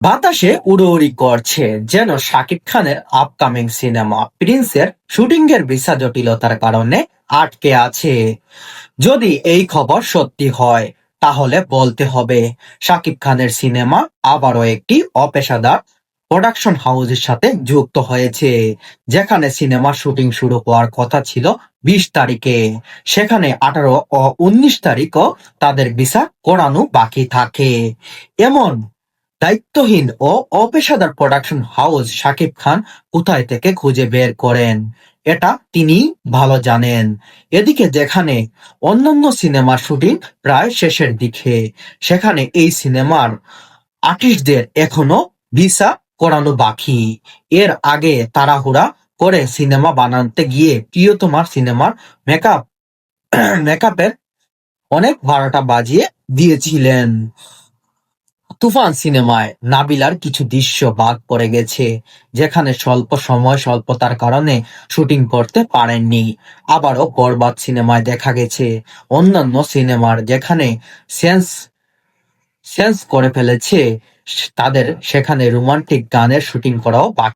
বাতাসে উড়োউড়ি করছে, যেন শাকিব খানের আপকামিং সিনেমা প্রিন্সের শুটিং এর ভিসা জটিলতার কারণে আটকে আছে। যদি এই খবর সত্যি হয়, তাহলে বলতে হবে, শাকিব খানের সিনেমা আবারও একটি অপেশাদার প্রোডাকশন হাউসের সাথে যুক্ত হয়েছে, যেখানে সিনেমার শুটিং শুরু হওয়ার কথা ছিল বিশ তারিখে। সেখানে আঠারো ও উনিশ তারিখও তাদের ভিসা করানো বাকি থাকে। এমন দায়িত্বহীন ও অপেশাদার প্রোডাকশন হাউস শাকিব খান কোথায় থেকে খুঁজে বের করেন? এটা তিনি ভালো জানেন। এদিকে যেখানে অন্যান্য সিনেমার শুটিং প্রায় শেষের দিকে, সেখানে এই সিনেমার আর্টিস্টদের এখনও ভিসা করানো বাকি। এর আগে তাড়াহুড়া করে সিনেমা বানাতে গিয়ে প্রিয়তমার সিনেমার মেকআপ মেকআপের অনেক ভাড়াটা বাজিয়ে দিয়েছিলেন। তুফান সিনেমায় নাবিলার কিছু দৃশ্য বাদ পড়ে গেছে, যেখানে স্বল্প সময়, স্বল্পতার কারণে শুটিং করতে পারেননি। আবারও বরবাদ সিনেমায় দেখা গেছে। অন্যান্য সিনেমার যেখানে সেন্স সেন্স করে ফেলেছে, তাদের সেখানে রোমান্টিক গানের শুটিং করাও বাকি